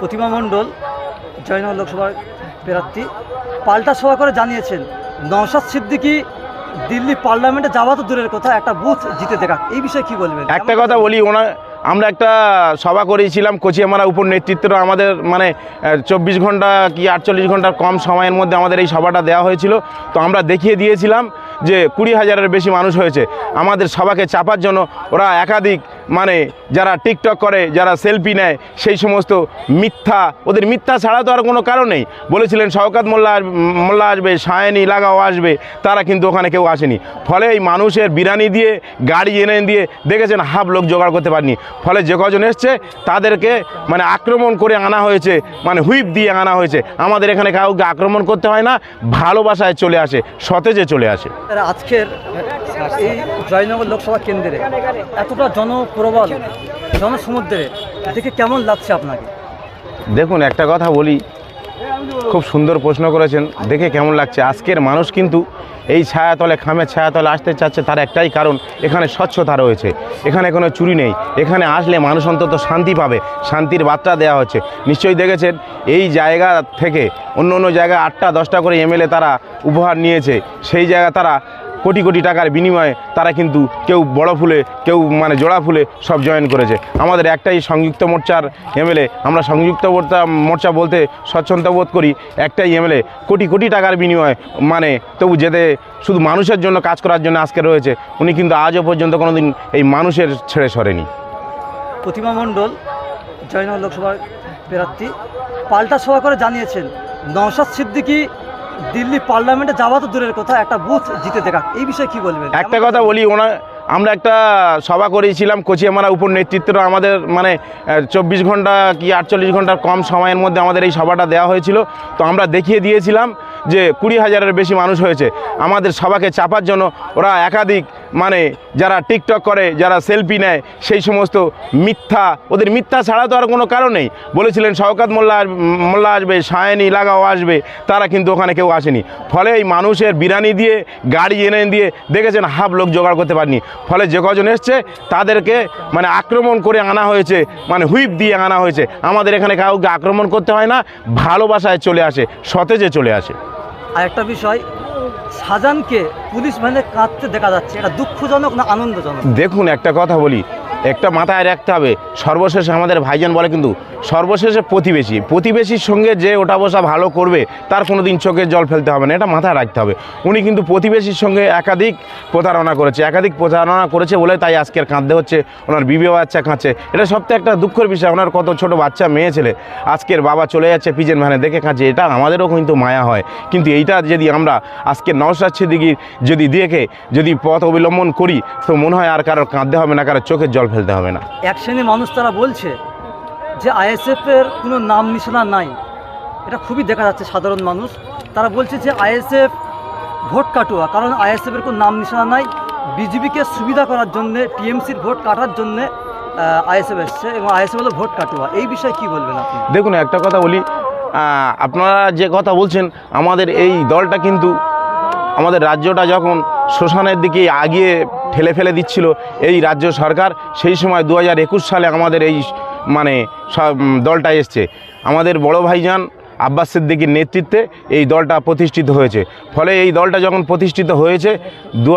প্রতিমা মণ্ডল, জয়নগর লোকসভার প্রার্থী, পাল্টা সভা করে জানিয়েছেন, নওশাদ সিদ্দিকি দিল্লি পার্লামেন্টে যাওয়া তো দূরের কথা, একটা বুথ জিতে দেখা এই বিষয়ে কি বলবেন? একটা কথা বলি, ওনা, আমরা একটা সভা করেছিলাম, কোচিয়ামারা উপর নেতৃত্বটা আমাদের মানে চব্বিশ ঘণ্টা কি আটচল্লিশ ঘণ্টার কম সময়ের মধ্যে আমাদের এই সভাটা দেওয়া হয়েছিল। তো আমরা দেখিয়ে দিয়েছিলাম যে কুড়ি হাজারের বেশি মানুষ হয়েছে। আমাদের সভাকে চাপার জন্য ওরা একাধিক মানে যারা টিকটক করে, যারা সেলফি নেয়, সেই সমস্ত মিথ্যা, ওদের মিথ্যা ছাড়া তো আর কোনো কারণ নেই। বলেছিলেন, শওকাত মোল্লা মোল্লা আসবে, সায়নি লাগাও আসবে। তারা কিন্তু ওখানে কেউ আসেনি। ফলে এই মানুষের বিরানি দিয়ে, গাড়ি এনে দিয়ে দেখেছেন, হাফ লোক জোগাড় করতে পারেনি। ফলে যে কজন এসছে, তাদেরকে মানে আক্রমণ করে আনা হয়েছে মানে হুইপ দিয়ে আনা হয়েছে। আমাদের এখানে কাউকে আক্রমণ করতে হয় না, ভালোবাসায় চলে আসে, সতেজে চলে আসে। আজকের এই জয়নগর লোকসভা কেন্দ্রে এতটা জনপ্রবল জনসমুদ্রে, দেখে কেমন লাগছে আপনাকে? দেখুন, একটা কথা বলি, খুব সুন্দর প্রশ্ন করেছেন, দেখে কেমন লাগছে? আজকের মানুষ কিন্তু এই ছায়াতলে, খামের ছায়াতলে আসতে চাচ্ছে, তার একটাই কারণ, এখানে স্বচ্ছতা রয়েছে, এখানে কোনো চুরি নেই, এখানে আসলে মানুষ অন্তত শান্তি পাবে, শান্তির বার্তা দেওয়া হচ্ছে। নিশ্চয়ই দেখেছেন, এই জায়গা থেকে অন্য অন্য জায়গায় আটটা, দশটা করে এমএলএ তারা উপহার নিয়েছে, সেই জায়গা তারা কোটি কোটি টাকার বিনিময়ে তারা কিন্তু কেউ বড় ফুলে, কেউ মানে জোড়া ফুলে সব জয়েন করেছে। আমাদের একটাই সংযুক্ত মোর্চার এমএলএ, আমরা সংযুক্ত মোর্চা বলতে স্বচ্ছন্দ বোধ করি, একটাই এমএলএ। কোটি কোটি টাকার বিনিময়ে মানে তবু যেতে শুধু মানুষের জন্য কাজ করার জন্য আজকে রয়েছে, উনি কিন্তু আজও পর্যন্ত কোনো দিন এই মানুষের ছেড়ে সরেনি। প্রতিমা মণ্ডল, জয়নগর লোকসভার প্রার্থী, পাল্টা সভা করে জানিয়েছেন, নওশাদ সিদ্দিকি দিল্লি পার্লামেন্টে যাওয়া তো দূরের কথা একটা বুথ জিতে দেখা। এই বিষয়ে কি বলবেন? একটা কথা বলি ওনার আমরা একটা সভা করেছিলাম কচিয়ামারা উপর নেতৃত্ব আমাদের মানে চব্বিশ ঘণ্টা কি আটচল্লিশ ঘণ্টার কম সময়ের মধ্যে আমাদের এই সভাটা দেওয়া হয়েছিল। তো আমরা দেখিয়ে দিয়েছিলাম যে কুড়ি হাজারের বেশি মানুষ হয়েছে। আমাদের সভাকে চাপার জন্য ওরা একাধিক মানে যারা টিকটক করে, যারা সেলফি নেয়, সেই সমস্ত মিথ্যা, ওদের মিথ্যা ছাড়া তো আর কোনো কারণ নেই। বলেছিলেন শওকাত মোল্লা মোল্লা আসবে, সায়নি লাগাও আসবে, তারা কিন্তু ওখানে কেউ আসেনি। ফলে এই মানুষের বিরানি দিয়ে, গাড়ি এনে দিয়ে দেখেছেন হাফ লোক জোগাড় করতে পারেনি। ফলে যে কজন এসছে, তাদেরকে মানে আক্রমণ করে আনা হয়েছে মানে হুইপ দিয়ে আনা হয়েছে। আমাদের এখানে কাউকে আক্রমণ করতে হয় না, ভালোবাসায় চলে আসে, সতেজে চলে আসে। আর একটা বিষয় শাহজাহানকে পুলিশ ভ্যানে কাঁদতে দেখা যাচ্ছে। এটা দুঃখজনক না আনন্দজনক? দেখুন একটা কথা বলি। একটা মাথায় রাখতে হবে। সর্বশেষে আমাদের ভাইজান বলে কিন্তু, সর্বশেষে প্রতিবেশী, প্রতিবেশীর সঙ্গে যে ওটা বসা ভালো করবে, তার কোনো দিন চোখের জল ফেলতে হবে না, এটা মাথায় রাখতে হবে। উনি কিন্তু প্রতিবেশীর সঙ্গে একাধিক প্রতারণা করেছে, একাধিক প্রতারণা করেছে বলে তাই আজকের কাঁদতে হচ্ছে, ওনার বিবে বাচ্চা কাঁদছে। এটা সবথেকে একটা দুঃখের বিষয়, ওনার কত ছোট বাচ্চা, মেয়ে, ছেলে। আজকের বাবা চলে যাচ্ছে পিজেন ভ্যানে, দেখে কাঁদছে, এটা আমাদেরও কিন্তু মায়া হয়। কিন্তু এইটা যদি আমরা আজকে নওশাদ সিদ্দিকির যদি দেখে, যদি পথ অবলম্বন করি, তো মনে হয় আর কারোর কাঁদতে হবে না, কারোর চোখের জল ফেলতে হবে না। এক শ্রেণির মানুষ তারা বলছে যে আইএসএফের কোনো নাম নিশানা নাই। এটা খুবই দেখা যাচ্ছে সাধারণ মানুষ। তারা বলছে যে আইএসএফ ভোট কাটুয়া কারণ আইএসএফের কোনো নাম নিশানা নাই। বিজেপিকে সুবিধা করার জন্যে টিএমসির ভোট কাটার জন্যে আইএসএফ এসছে এবং আইএসএফ হলো ভোট কাটুয়া। এই বিষয়ে কি বলবেন আপনি? দেখুন একটা কথা বলি আপনারা যে কথা বলছেন আমাদের এই দলটা কিন্তু আমাদের রাজ্যটা যখন শ্মশানের দিকে আগিয়ে ঠেলে ফেলে দিচ্ছিল এই রাজ্য সরকার। সেই সময় দু হাজার একুশ সালে আমাদের এই মানে সব দলটা এসছে। আমাদের বড় ভাইজান আব্বাস সিদ্দিকির নেতৃত্বে এই দলটা প্রতিষ্ঠিত হয়েছে। ফলে এই দলটা যখন প্রতিষ্ঠিত হয়েছে, দু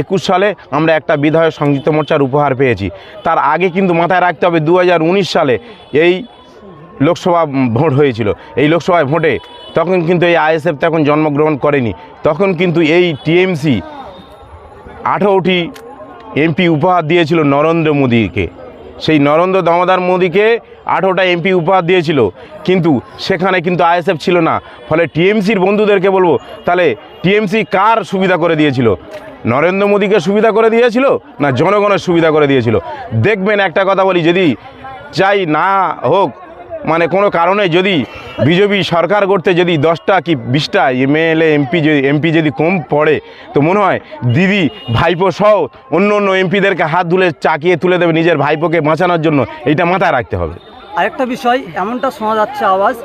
একুশ সালে আমরা একটা বিধায়ক সংযুক্ত মোর্চার উপহার পেয়েছি। তার আগে কিন্তু মাথায় রাখতে হবে, দু হাজার উনিশ সালে এই লোকসভা ভোট হয়েছিল। এই লোকসভায় ভোটে তখন কিন্তু এই আইএসএফ তখন জন্মগ্রহণ করেনি। তখন কিন্তু এই টিএমসি আঠারোটি এমপি উপহার দিয়েছিল নরেন্দ্র মোদীকে। সেই নরেন্দ্র দামোদর মোদীকে আঠেরোটা এমপি উপহার দিয়েছিল। কিন্তু সেখানে কিন্তু আইএসএফ ছিল না। ফলে টিএমসির বন্ধুদেরকে বলব, তাহলে টিএমসি কার সুবিধা করে দিয়েছিল? নরেন্দ্র মোদীকে সুবিধা করে দিয়েছিল না জনগণের সুবিধা করে দিয়েছিল? দেখবেন একটা কথা বলি, যদি চাই না হোক মানে কোনো কারণে যদি বিজেপি সরকার করতে যদি দশটা কি বিশটা এমএলএ, এমপি যদি এমপি যদি কম পড়ে, তো মনে হয় দিদি, ভাইপো সহ অন্য অন্য এমপিদেরকে হাত ধুলে চাকিয়ে তুলে দেবে নিজের ভাইপোকে বাঁচানোর জন্য। এটা মাথায় রাখতে হবে। আরেকটা বিষয়, এমনটা শোনা যাচ্ছে আওয়াজ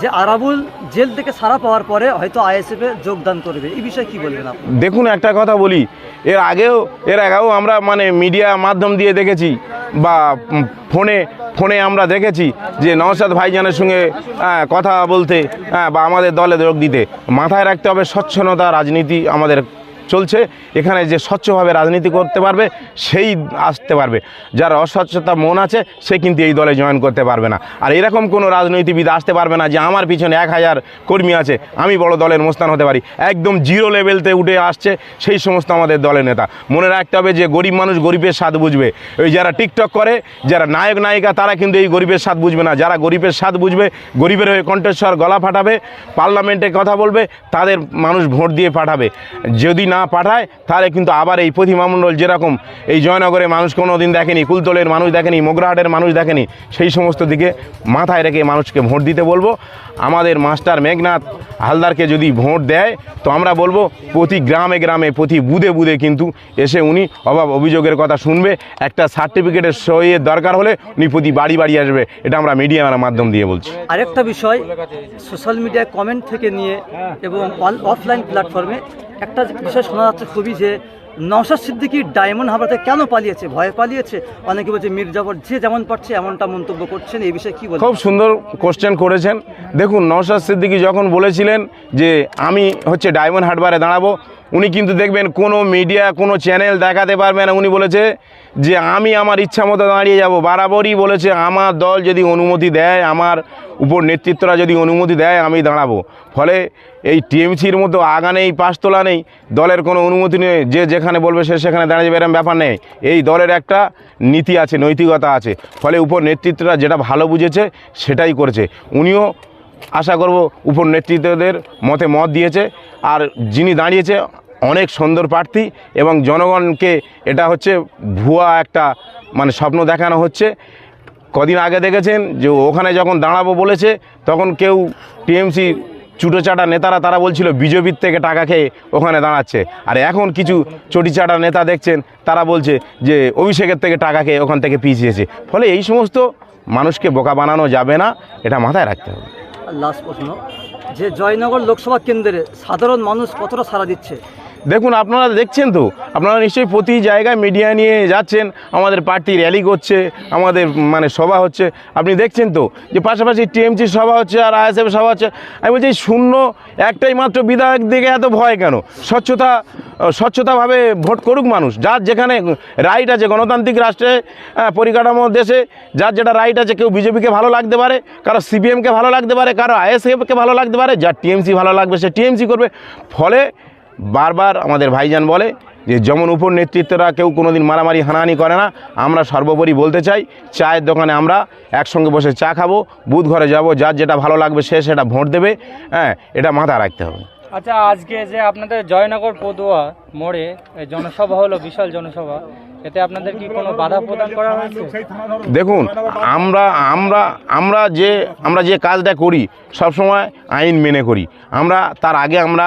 যে আরাবুল জেল থেকে সারা পাওয়ার পরে হয়তো আইএসএফে যোগদান করবে। এই বিষয়ে কি বলবেন আপনি? দেখুন একটা কথা বলি এর আগেও এর আগেও আমরা মানে মিডিয়া মাধ্যম দিয়ে দেখেছি বা ফোনে ফোনে আমরা দেখেছি যে নওশাদ ভাইজানের সঙ্গে হ্যাঁ, কথা বলতে হ্যাঁ, বা আমাদের দলে যোগ দিতে মাথায় রাখতে হবে স্বচ্ছনতা রাজনীতি আমাদের চলছে, এখানে যে স্বচ্ছভাবে রাজনীতি করতে পারবে, সেই আসতে পারবে। যার অস্বচ্ছতা মন আছে, সে কিন্তু এই দলে জয়েন করতে পারবে না। আর এরকম কোনো রাজনীতিবিদ আসতে পারবে না যে, আমার পিছনে এক হাজার কর্মী আছে, আমি বড় দলের মোস্তান হতে পারি। একদম জিরো লেভেলতে উঠে আসছে সেই সমস্ত আমাদের দলের নেতা। মনে রাখতে হবে যে, গরিব মানুষ গরিবের স্বাদ বুঝবে। ওই যারা টিকটক করে, যারা নায়ক, নায়িকা, তারা কিন্তু এই গরিবের স্বাদ বুঝবে না। যারা গরিবের স্বাদ বুঝবে, গরিবের হয়ে কণ্ঠস্বর গলা ফাটাবে, পার্লামেন্টে কথা বলবে, তাদের মানুষ ভোট দিয়ে পাঠাবে। যদি না পাঠায়, তাহলে কিন্তু আবার এই প্রতিমামণ্ডল যেরকম এই জয়নগরে মানুষ কোনো দিন দেখেনি, কুলতলের মানুষ দেখেনি, মোগরাহাটের মানুষ দেখেনি, সেই সমস্ত দিকে মাথায় রেখে মানুষকে ভোট দিতে বলব। আমাদের মাস্টার মেঘনাথ হালদারকে যদি ভোট দেয়, তো আমরা বলব প্রতি গ্রামে গ্রামে, প্রতি বুধে বুধে কিন্তু এসে উনি অভাব অভিযোগের কথা শুনবে। একটা সার্টিফিকেটের সইয়ের দরকার হলে উনি প্রতি বাড়ি বাড়ি আসবে, এটা আমরা মিডিয়ার মাধ্যম দিয়ে বলছি। আরেকটা বিষয় সোশ্যাল মিডিয়ায় কমেন্ট থেকে নিয়ে এবং অফলাইন প্ল্যাটফর্মে একটা বিষয় শোনা যাচ্ছে খুবই যে নওশাদ সিদ্দিকি ডায়মন্ড হাবড়াতে কেন পালিয়েছে? ভয়ে পালিয়েছে? অনেকে বলছে মির্জাফর যে যেমন পারছে, এমনটা মন্তব্য করছেন। এই বিষয়ে কি বলবেন? খুব সুন্দর কোশ্চেন করেছেন। দেখুন, নওশাদ সিদ্দিকি যখন বলেছিলেন যে আমি হচ্ছে ডায়মন্ড হাটবারে দাঁড়াবো উনি কিন্তু দেখবেন কোনো মিডিয়া কোনো চ্যানেল দেখাতে পারবে না। উনি বলেছে যে, আমি আমার ইচ্ছা মতো দাঁড়িয়ে যাব। বরাবরই বলেছে, আমার দল যদি অনুমতি দেয়, আমার উপর নেতৃত্বরা যদি অনুমতি দেয়, আমি দাঁড়াবো। ফলে এই টিএমসির মতো আগা নেই, পাঁচতলা নেই, দলের কোনো অনুমতি নেই। যে যেখানে বলবে, সে সেখানে দাঁড়িয়ে যাবে, এরম ব্যাপার নেই। এই দলের একটা নীতি আছে, নৈতিকতা আছে। ফলে উপর নেতৃত্বরা যেটা ভালো বুঝেছে, সেটাই করেছে। উনিও আশা করব উপর নেতৃত্বদের মতে মত দিয়েছে। আর যিনি দাঁড়িয়েছে, অনেক সুন্দর প্রার্থী এবং জনগণকে এটা হচ্ছে ভুয়া একটা মানে স্বপ্ন দেখানো হচ্ছে। কদিন আগে দেখেছেন যে ওখানে যখন দাঁড়াবো বলেছে, তখন কেউ টিএমসি চুটোচাটা নেতারা, তারা বলছিল বিজেপির থেকে টাকা খেয়ে ওখানে দাঁড়াচ্ছে। আর এখন কিছু চটিচাটা নেতা দেখছেন, তারা বলছে যে অভিষেকের থেকে টাকা খেয়ে ওখান থেকে পিছিয়েছে। ফলে এই সমস্ত মানুষকে বোকা বানানো যাবে না, এটা মাথায় রাখতে হবে। লাস্ট প্রশ্ন যে জয়নগর লোকসভা কেন্দ্রে সাধারণ মানুষ কতটা সাড়া দিচ্ছে? দেখুন, আপনারা দেখছেন তো, আপনারা নিশ্চয়ই প্রতি জায়গায় মিডিয়া নিয়ে যাচ্ছেন, আমাদের পার্টি র্যালি করছে, আমাদের মানে সভা হচ্ছে। আপনি দেখছেন তো, যে পাশাপাশি টিএমসি সভা হচ্ছে আর আইএসএফ সভা হচ্ছে। আমি বলছি শূন্য একটাই মাত্র বিধায়ক দিকে এত ভয় কেন? স্বচ্ছতা স্বচ্ছতাভাবে ভোট করুক মানুষ। যার যেখানে রাইট আছে গণতান্ত্রিক রাষ্ট্রে পরিকাঠামো দেশে, যার যেটা রাইট আছে, কেউ বিজেপিকে ভালো লাগতে পারে, কারও সিপিএমকে ভালো লাগতে পারে, কারও আইএসএফকে ভালো লাগতে পারে, যার টিএমসি ভালো লাগবে, সে টিএমসি করবে। ফলে বারবার আমাদের ভাইজান বলে যে যেমন উপর নেতৃত্বরা কেউ কোনো দিন মারামারি হানাহানি করে না। আমরা সর্বোপরি বলতে চাই চায়ের দোকানে আমরা একসঙ্গে বসে চা খাব বুধ ঘরে যাব যার যেটা ভালো লাগবে সে সেটা ভোট দেবে। হ্যাঁ এটা মাথায় রাখতে হবে। আচ্ছা আজকে যে আপনাদের জয়নগর পদুয়া মোড়ে এই জনসভা হলো বিশাল জনসভা এতে আপনাদের কি কোনো বাধা প্রদান করা হয়েছে? দেখুন আমরা আমরা আমরা যে আমরা যে কাজটা করি সবসময় আইন মেনে করি। আমরা তার আগে আমরা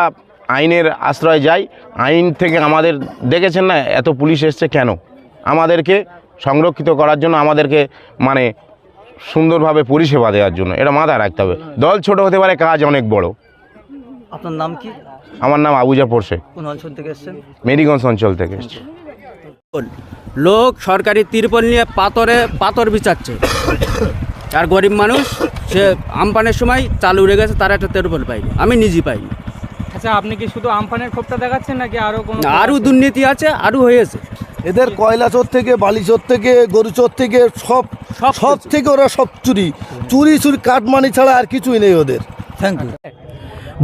আইনের আশ্রয় যাই আইন থেকে আমাদের দেখেছেন না এত পুলিশ এসছে কেন? আমাদেরকে সংরক্ষিত করার জন্য আমাদেরকে মানে সুন্দরভাবে পরিষেবা দেওয়ার জন্য। এটা মাথায় রাখতে হবে। দল ছোট হতে পারে কাজ অনেক বড়। আপনার নাম কি? আমার নাম আবুজা পড়ছে কোন অঞ্চল থেকে এসেছেন? মেরিগঞ্জ অঞ্চল থেকে এসছে। লোক সরকারি তিরপল নিয়ে পাথরে পাথর বিছাচ্ছে। আর গরিব মানুষ সে আমপানের সময় চালু উড়ে গেছে তার একটা তিরপল পাইনি আমি নিজে পাইনি। আচ্ছা আপনি কি শুধু আমফানের ক্ষোভটা দেখাচ্ছেন নাকি আরও কোনো আরও দুর্নীতি আছে আরও হয়েছে। এদের কয়লা চোর থেকে বালি চোর থেকে গরু চোর থেকে সব সব থেকে ওরা সব চুরি। চুরি চুরি কাটমানি ছাড়া আর কিছুই নেই ওদের। থ্যাংক ইউ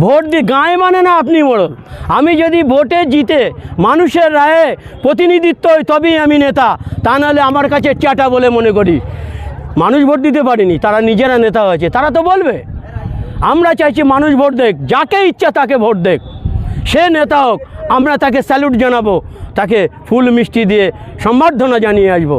ভোট দি গায়ে মানে না আপনি মোড়ল আমি যদি ভোটে জিতে মানুষের রায়ে প্রতিনিধিত্ব হই তবেই আমি নেতা। তা নাহলে আমার কাছে চাটা বলে মনে করি। মানুষ ভোট দিতে পারেনি তারা নিজেরা নেতা হয়েছে। তারা তো বলবে। আমরা চাইছি মানুষ ভোট দেখ যাকে ইচ্ছা তাকে ভোট দেখ সে নেতা হোক, আমরা তাকে স্যালুট জানাব, তাকে ফুল মিষ্টি দিয়ে সম্বর্ধনা জানিয়ে আসব।